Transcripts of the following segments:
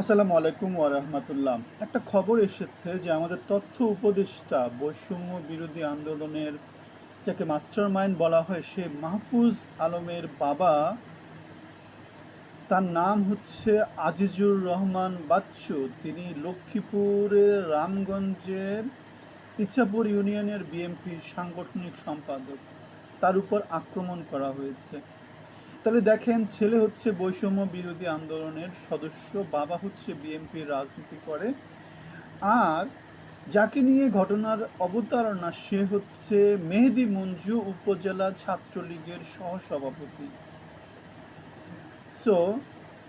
আসসালামু আলাইকুম ওয়ারহমতুল্লাহ একটা খবর এসেছে যে আমাদের তথ্য উপদেষ্টা বৈষম্য বিরোধী আন্দোলনের যাকে মাস্টার মাইন্ড বলা হয়, সে মাহফুজ আলমের বাবা। তার নাম হচ্ছে আজিজুর রহমান বাচ্চু। তিনি লক্ষ্মীপুরের রামগঞ্জের ইচ্ছাপুর ইউনিয়নের বিএমপির সাংগঠনিক সম্পাদক। তার উপর আক্রমণ করা হয়েছে। তাহলে দেখেন ছেলে হচ্ছে বৈষম্য বিরোধী আন্দোলনের সদস্য, বাবা হচ্ছে বিএনপির রাজনীতি করে। আর যাকে নিয়ে ঘটনার অবতারণা, সে হচ্ছে মেহেদি মঞ্জু উপজেলা ছাত্রলীগের সহসভাপতি। সো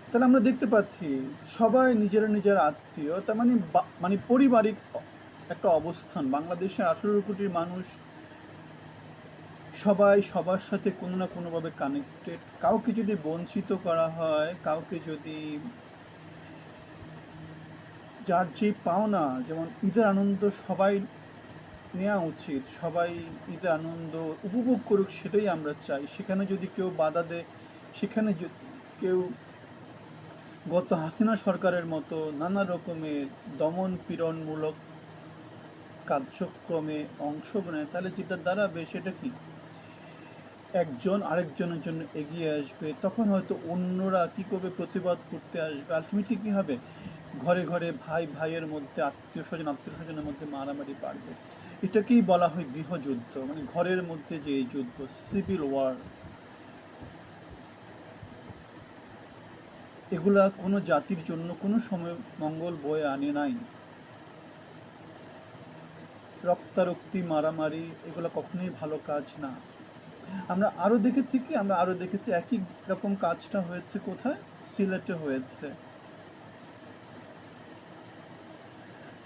তাহলে আমরা দেখতে পাচ্ছি সবাই নিজেরা নিজের আত্মীয়, তার মানে মানে পারিবারিক একটা অবস্থান। বাংলাদেশের আঠেরো কোটির মানুষ সবাই সবার সাথে কোনো না কোনোভাবে কানেক্টেড কাউকে যদি বঞ্চিত করা হয়, কাউকে যদি যার যে পাওনা, যেমন ঈদের আনন্দ সবাই নেওয়া উচিত, সবাই ঈদের আনন্দ উপভোগ করুক সেটাই আমরা চাই। সেখানে যদি কেউ বাধা দেয়, সেখানে যদি কেউ গত হাসিনা সরকারের মতো নানা রকমের দমন পীড়নমূলক কার্যক্রমে অংশ নেয় তাহলে যেটা দাঁড়াবে সেটা কি? একজন আরেকজনের জন্য এগিয়ে আসবে, তখন হয়তো অন্যরা কি করবে, প্রতিবাদ করতে আসবে আলটিমেটলি কী হবে? ঘরে ঘরে ভাই ভাইয়ের মধ্যে, আত্মীয় স্বজন, আত্মীয় স্বজনের মধ্যে মারামারি বাড়বে। এটাকেই বলা হয় গৃহযুদ্ধ মানে ঘরের মধ্যে যে এই যুদ্ধ সিভিল ওয়ার এগুলা কোনো জাতির জন্য কোনো সময় মঙ্গল বয়ে আনে নাই। রক্তারক্তি, মারামারি, এগুলো কখনোই ভালো কাজ না। আমরা আরও দেখেছি কি? আমরা আরও দেখেছি একই রকম কাজটা হয়েছে কোথায়? সিলেটে হয়েছে।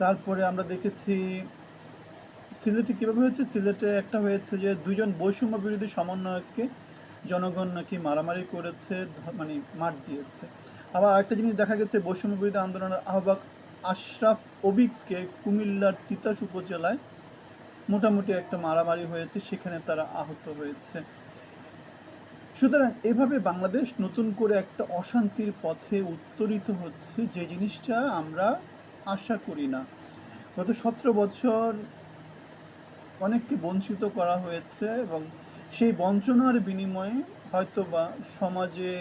তারপরে আমরা দেখেছি সিলেটে কীভাবে হয়েছে? সিলেটে একটা হয়েছে যে দুজন বৈষম্য বিরোধী সমন্বয়ককে জনগণ নাকি মারামারি করেছে মানে মার দিয়েছে। আবার আরেকটা জিনিস দেখা গেছে, বৈষম্য বিরোধী আন্দোলনের আহ্বায়ক আশরাফ অবিককে কুমিল্লার তিতাস উপজেলায় মোটামুটি একটা মারামারি হয়েছে, সেখানে তারা আহত হয়েছে। সুতরাং এভাবে বাংলাদেশ নতুন করে একটা অশান্তির পথে উত্তরিত হচ্ছে, যে জিনিসটা আমরা আশা করি না। গত সতেরো বছর অনেককে বঞ্চিত করা হয়েছে এবং সেই বঞ্চনার বিনিময়ে হয়তোবা সমাজে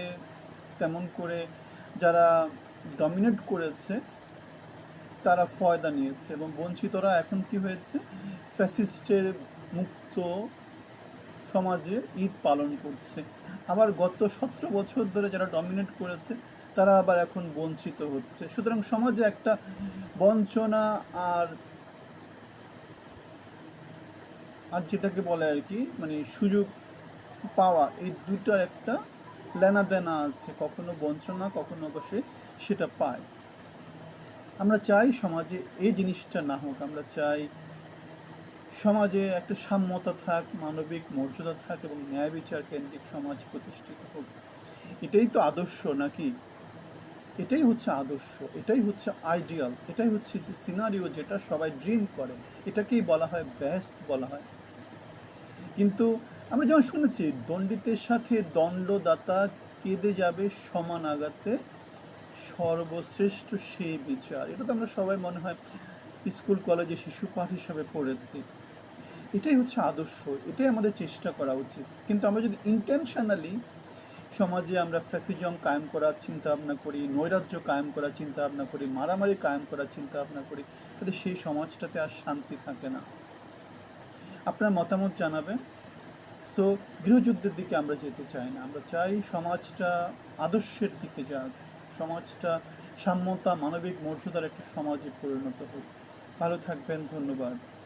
তেমন করে যারা ডমিনেট করেছে তারা ফয়দা নিয়েছে এবং বঞ্চিতরা এখন কি হয়েছে? ফ্যাসিস্টের মুক্ত সমাজে ঈদ পালন করছে। আবার গত সতেরো বছর ধরে যারা ডমিনেট করেছে, তারা আবার এখন বঞ্চিত হচ্ছে। সুতরাং সমাজে একটা বঞ্চনা আর আর যেটাকে বলে আর কি মানে সুযোগ পাওয়া, এই দুটার একটা লেনা দেনা আছে। কখনো বঞ্চনা, কখনো বসে সেটা পায়। আমরা চাই সমাজে এই জিনিসটা না হোক, আমরা চাই সমাজে একটা সাম্যতা থাক, মানবিক মর্যাদা থাক এবং ন্যায় বিচার কেন্দ্রিক সমাজ প্রতিষ্ঠিত হোক। এটাই তো আদর্শ নাকি? এটাই হচ্ছে আদর্শ, এটাই হচ্ছে আইডিয়াল এটাই হচ্ছে যে সিনারিও যেটা সবাই ড্রিম করে, এটাকেই বলা হয় ব্যস্ত বলা হয়। কিন্তু আমরা যেমন শুনেছি, দণ্ডিতের সাথে দণ্ডদাতা কেঁদে যাবে সমান আঘাতে সর্বশ্রেষ্ঠ সেই বিচার। এটা তো আমরা সবাই মনে হয় স্কুল, কলেজে শিশু পাঠ হিসাবে পড়েছি। এটাই হচ্ছে আদর্শ, এটাই আমাদের চেষ্টা করা উচিত। কিন্তু আমরা যদি ইন্টেনশনালি সমাজে আমরা ফ্যাসিজম কায়েম করার চিন্তা ভাবনা করি, নৈরাজ্য কায়েম করার চিন্তা ভাবনা করি, মারামারি কায়েম করার চিন্তা ভাবনা করি, তাহলে সেই সমাজটাতে আর শান্তি থাকে না। আপনার মতামত জানাবেন। সো গৃহযুদ্ধের দিকে আমরা যেতে চাই না। আমরা চাই সমাজটা আদর্শের দিকে যাক। সমাজটা সাম্যতা মানবিক মর্যাদার একটা সমাজে পরিণত হোক। ভালো থাকবেন ধন্যবাদ।